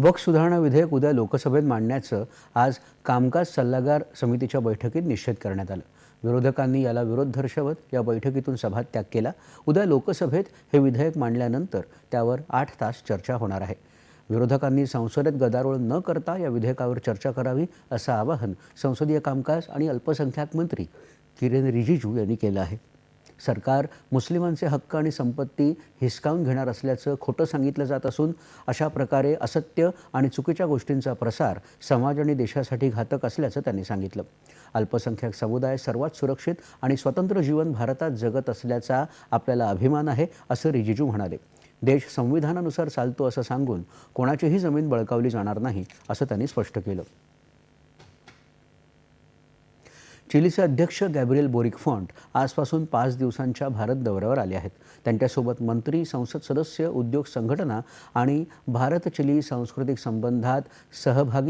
वक्फ सुधारणा विधेयक उद्या लोकसभेत मांडण्याचं आज कामकाज सल्लागार समितीच्या बैठकीत निश्चित करण्यात आलं. विरोधकांनी याला विरोध दर्शवत या बैठकीतून सभात्याग केला. उद्या लोकसभेत हे विधेयक मांडल्यानंतर त्यावर आठ तास चर्चा होणार आहे. विरोधकांनी संसदेत गदारोळ न करता या विधेयकावर चर्चा करावी असं आवाहन संसदीय कामकाज आणि अल्पसंख्याक मंत्री किरेन रिजिजू यांनी केलं आहे. सरकार मुस्लिमांचे हक्क आणि संपत्ती हिसकावून घेणार असल्याचं खोटं सांगितलं जात असून अशा प्रकारे असत्य आणि चुकीच्या गोष्टींचा प्रसार समाज आणि देशासाठी घातक असल्याचं त्यांनी सांगितलं. अल्पसंख्याक समुदाय सर्वात सुरक्षित आणि स्वतंत्र जीवन भारतात जगत असल्याचा आपल्याला अभिमान आहे असं रिजिजू म्हणाले. देश संविधानानुसार चालतो असं सांगून कोणाचीही जमीन बळकावली जाणार नाही असं त्यांनी स्पष्ट केलं. चिलीचे अध्यक्ष गॅब्रियल बोरिक फॉन्ट आजपासून पाच दिवसांच्या भारत दौऱ्यावर आले आहेत. त्यांच्यासोबत मंत्री संसद सदस्य उद्योग संघटना आणि भारत चिली सांस्कृतिक संबंधात सहभागी